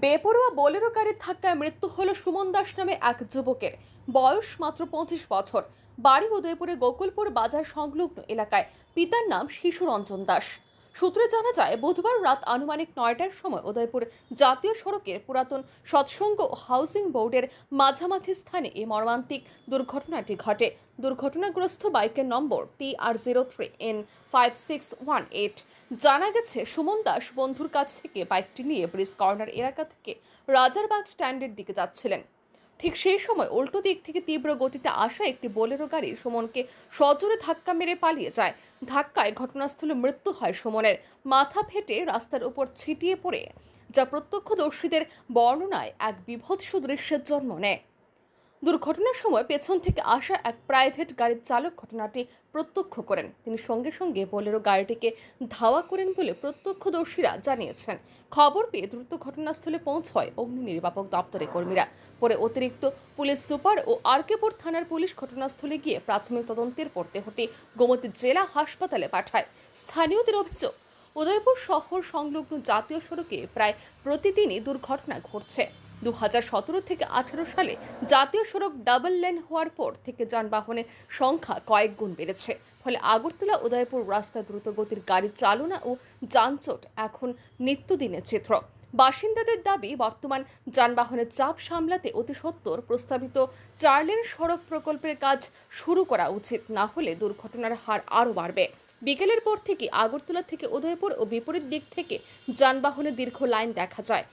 বেপরোয়া বোলেরো গাড়ির ধাক্কায় মৃত্যু হল সুমন দাস নামে এক যুবকের। বয়স মাত্র পঁচিশ বছর। বাড়ি উদয়পুরে গোকুলপুর বাজার সংলগ্ন এলাকায় পিতার নাম শিশুরঞ্জন দাস। সূত্রে জানা যায়, বুধবার রাত আনুমানিক নয়টার সময় উদয়পুর জাতীয় সড়কের পুরাতন সৎসঙ্গ হাউসিং বোর্ডের মাঝামাঝি স্থানে এই মর্মান্তিক দুর্ঘটনাটি ঘটে। দুর্ঘটনাগ্রস্ত বাইকের নম্বর টি R zero three N five six one eight. জানা গেছে, সুমন দাস বন্ধুর কাছ থেকে বাইকটি নিয়ে ব্রিজ কর্নার এলাকা থেকে রাজারবাগ স্ট্যান্ডের দিকে যাচ্ছিলেন। ঠিক সেই সময় উল্টো দিক থেকে তীব্র গতিতে আসা একটি বোলেরো গাড়ি সুমনকে সজোরে ধাক্কা মেরে পালিয়ে যায়। ধাক্কায় ঘটনাস্থলে মৃত্যু হয় সুমনের। মাথা ফেটে রাস্তার উপর ছিটিয়ে পড়ে, যা প্রত্যক্ষদর্শীদের বর্ণনায় এক বিভৎস দৃশ্যের জন্ম নেয়। দুর্ঘটনার সময় পেছন থেকে আসা এক প্রাইভেট গাড়ির চালক ঘটনাটি প্রত্যক্ষ করেন। তিনি সঙ্গে সঙ্গে বোলেরো গাড়িটিকে ধাওয়া করেন বলে প্রত্যক্ষদর্শীরা জানিয়েছেন। খবর পেয়ে দ্রুত ঘটনাস্থলে পৌঁছয় অগ্নি নির্বাপক দপ্তরের কর্মীরা। পরে অতিরিক্ত পুলিশ সুপার ও আরকেপুর থানার পুলিশ ঘটনাস্থলে গিয়ে প্রাথমিক তদন্তের পড়তে হতে গোমতী জেলা হাসপাতালে পাঠায়। স্থানীয়দের অভিযোগ, উদয়পুর শহর সংলগ্ন জাতীয় সড়কে প্রায় প্রতিদিনই দুর্ঘটনা ঘটছে। দু থেকে আঠারো সালে জাতীয় সড়ক ডাবল লেন হওয়ার পর থেকে যানবাহনের সংখ্যা কয়েক গুণ বেড়েছে। ফলে আগরতলা উদয়পুর রাস্তায় দ্রুতগতির গাড়ি চালনা ও যানজট এখন নিত্যদিনের চিত্র। বাসিন্দাদের দাবি, বর্তমান যানবাহনের চাপ সামলাতে অতি সত্বর প্রস্তাবিত চার লেন সড়ক প্রকল্পের কাজ শুরু করা উচিত, না হলে দুর্ঘটনার হার আরও বাড়বে। বিকেলের পর থেকে আগরতলা থেকে উদয়পুর ও বিপরীত দিক থেকে যানবাহনের দীর্ঘ লাইন দেখা যায়।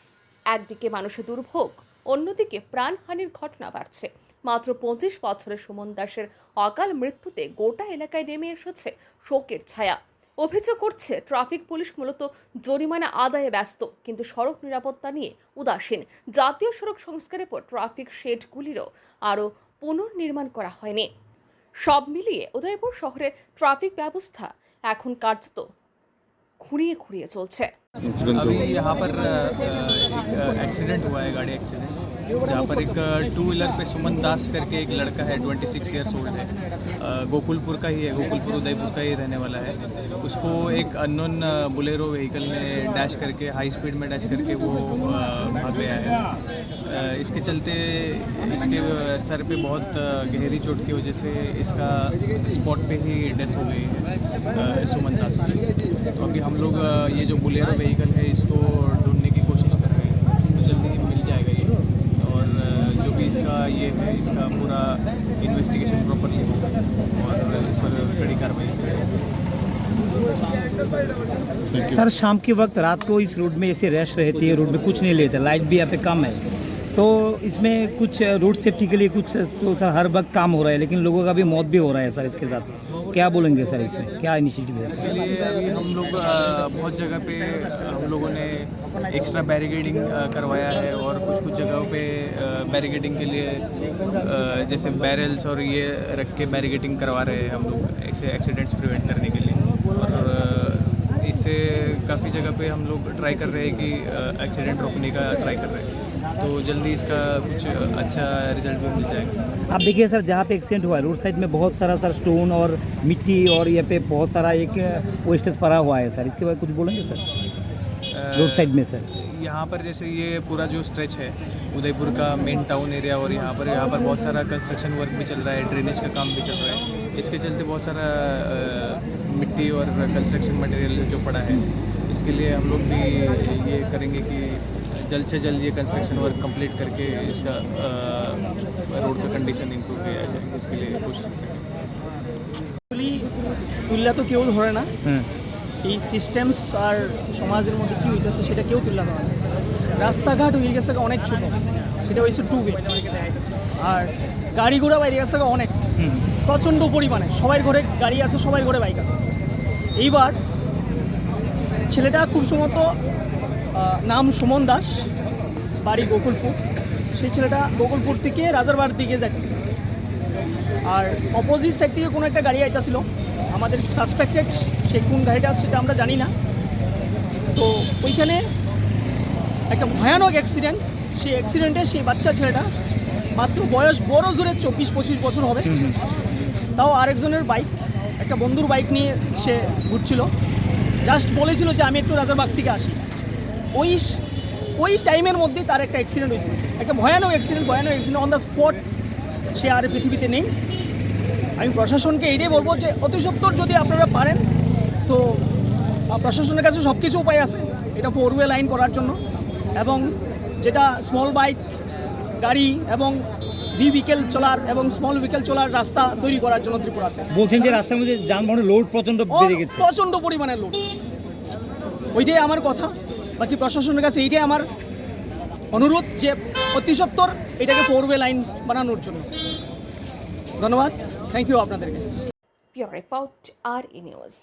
একদিকে মানুষের দুর্ভোগ, অন্যদিকে প্রাণহানির ঘটনা বাড়ছে। মাত্র পঁচিশ বছরের সুমন দাসের অকাল মৃত্যুতে গোটা এলাকায় নেমে এসেছে শোকের ছায়া। অভিযোগ করছে, ট্রাফিক পুলিশ মূলত জরিমানা আদায়ে ব্যস্ত, কিন্তু সড়ক নিরাপত্তা নিয়ে উদাসীন। জাতীয় সড়ক সংস্কারের পর ট্রাফিক শেডগুলিরও আরও পুনর্নির্মাণ করা হয়নি। সব মিলিয়ে উদয়পুর শহরের ট্রাফিক ব্যবস্থা এখন কার্যত খুঁড়িয়ে খুঁড়িয়ে চলছে इंसिडेंट अभी यहाँ पर अ, एक एक्सीडेंट हुआ है गाड़ी एक्सीडेंट जहाँ पर एक टू व्हीलर पे सुमन दास करके एक लड़का है 26 सिक्स ईयर्स ओल्ड है गोकुलपुर का ही है, गोकुलपुर उदयपुर का ही रहने वाला है। उसको एक अननोन बुलेरो व्हीकल ने डैश करके हाई स्पीड में डैश करके वो भाग गया है। इसके चलते इसके सर पे बहुत गहरी चोट की वजह से इसका स्पॉट पे ही डेथ हो गई है सुमन दास की। तो अभी हम लोग ये जो बुलेरो व्हीकल है, इसको ढूँढने की कोशिश कर रहे हैं तो जल्दी मिल जाएगा ये और अ, जो भी इसका ये है इसका पूरा इन्वेस्टिगेशन प्रॉपरली होगा और इस पर कड़ी कार्रवाई की जाएगी सर शाम के वक्त रात को इस रोड में ऐसे रश रहती है रोड में कुछ नहीं लेते लाइट भी यहाँ पे कम है। तो इसमें कुछ रोड सेफ्टी के लिए कुछ तो सर हर वक्त काम हो रहा है लेकिन लोगों का भी मौत भी हो रहा है सर इसके साथ। क्या बोलेंगे सर इसमें? क्या इनिशिएटिव है इसके लिए अभी हम लोग बहुत जगह पे हम लोगों ने एक्स्ट्रा बैरिकेडिंग करवाया है और कुछ कुछ जगहों पे बैरिकेडिंग के लिए जैसे बैरल्स और ये रख के बैरिकेडिंग करवा रहे हैं हम लोग ऐसे एक्सीडेंट्स प्रिवेंट करने के लिए। और इससे काफ़ी जगह पे हम लोग ट्राई कर रहे हैं कि एक्सीडेंट रोकने का ट्राई कर रहे हैं। तो जल्दी इसका कुछ अच्छा रिज़ल्ट भी मिल जाएगा। आप देखिए सर जहाँ पे एक्सीडेंट हुआ है रोड साइड में बहुत सारा सर स्टोन और मिट्टी और ये पे बहुत सारा एक वेस्टेज पड़ा हुआ है सर। इसके बाद कुछ बोलेंगे सर? रोड साइड में सर। यहाँ पर जैसे ये पूरा जो स्ट्रेच है उदयपुर का मेन टाउन एरिया और यहाँ पर यहाँ पर बहुत सारा कंस्ट्रक्शन वर्क भी चल रहा है ड्रेनेज का काम भी चल रहा है। इसके चलते बहुत सारा मिट्टी और कंस्ट्रक्शन मटेरियल जो पड़ा है इसके लिए हम लोग भी ये करेंगे कि जल्द से जल्द ये कंस्ट्रक्शन वर्क कंप्लीट करके इसका रोड का कंडीशन इम्प्रूव किया जाए इसके लिए कोशिश करेंगे। तो केवल हो रहा ना? हम्म। এই সিস্টেমস আর সমাজের মধ্যে কী হইতেছে সেটা কেউ তুললে ধরে না। রাস্তাঘাট হয়ে গেছে অনেক ছোট। সেটা হয়েছে টু ওয়ে আর গাড়ি ঘোড়া বাইরে গেছে অনেক। প্রচণ্ড পরিমাণে। সবাই ঘরে গাড়ি আছে সবাই ঘরে বাইক আছে। এইবার ছেলেটা খুব সম্ভবত নাম সুমন দাস বাড়ি গোকুলপুর। সেই ছেলেটা গোকুলপুর থেকে রাজারবাড়ির দিকে যাচ্ছে আর অপোজিট সাইড থেকে কোনো একটা গাড়ি আইতাছিল। আমাদের সাসপেক্টেড সে কোন গাড়িটা সেটা আমরা জানি না। তো ওইখানে একটা ভয়ানক অ্যাক্সিডেন্ট সেই অ্যাক্সিডেন্টে সেই বাচ্চা ছেলেটা মাত্র বয়স বড় জোরে চব্বিশ পঁচিশ বছর হবে। তাও আরেকজনের বাইক একটা বন্ধুর বাইক নিয়ে সে ঘুরছিল। জাস্ট বলেছিল যে আমি একটু রাজারবাগ থেকে আসি। ওই ওই টাইমের মধ্যে তার একটা অ্যাক্সিডেন্ট হয়েছে। একটা ভয়ানক অ্যাক্সিডেন্ট ভয়ানক অ্যাক্সিডেন্ট অন দ্য স্পট সে আর পৃথিবীতে নেই। আমি প্রশাসনকে এটাই বলব যে অতি সত্তর যদি আপনারা পারেন তো প্রশাসনের কাছে সব কিছু উপায় আছে। এটা ফোর ওয়ে লাইন করার জন্য। এবং যেটা স্মল বাইক গাড়ি এবং ভি ভিকেল চলার এবং স্মল ভিকেল চলার রাস্তা তৈরি করার জন্য ত্রিপুরাতে বলছেন যে রাস্তার মধ্যে যানবাহনের লোড প্রচণ্ড বেড়ে গেছে। প্রচণ্ড পরিমাণে লোড ওইটাই আমার কথা। বাকি প্রশাসনের কাছে এইটাই আমার অনুরোধ যে অতি সত্তর এটাকে ফোর ওয়ে লাইন বানানোর জন্য। ধন্যবাদ। থ্যাংক ইউ আপনাদেরকে। Report, RE News.